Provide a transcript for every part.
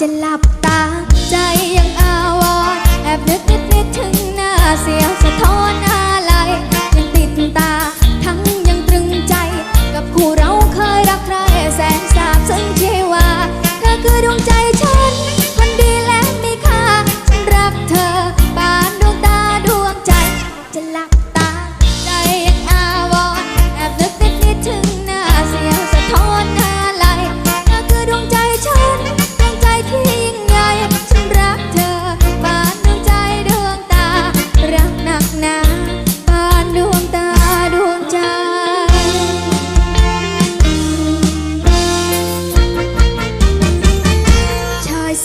จะหลับตาใจยังอาวรแอบนึกนิดนิดถึงหน้าเสียวสะท้อนอะไรยังติดตา ทั้งยังตรึงใจ กับคู่เราเคยรักใครแสนสาบซึ่งชีวาเธอคือดวงใจฉัน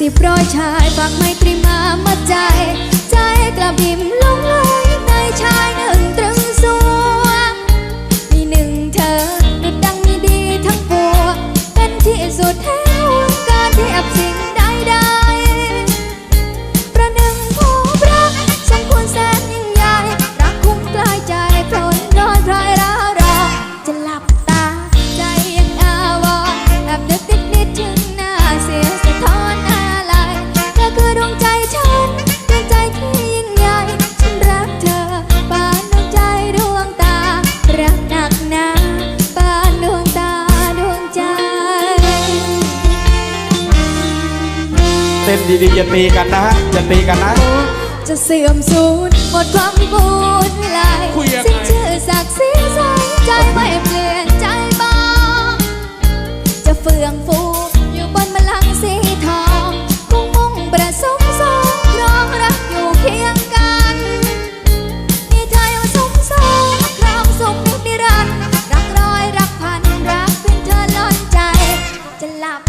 สิบร้อยชายฝากไม่ตรีมา เต้นดีๆจะตีกันนะฮะอย่ตีกันนะ จะเสื่อมสูญหมดความบูญลายคุยยังไสิ้นชื่อศักดิ์ศรีใจไม่เปลี่ยนใจบ้าง จะเฟื่องฟูอยู่บนบัลลังก์สีทองคงมุ่งประสมสองครองรักอยู่เคียงกันมีใจมาสมสองครองสมนิรันดร์รักร้อยรักพันรักเป็นเธอล้นใจ จะหลับ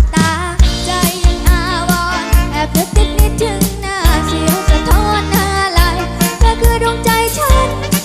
i'm shine.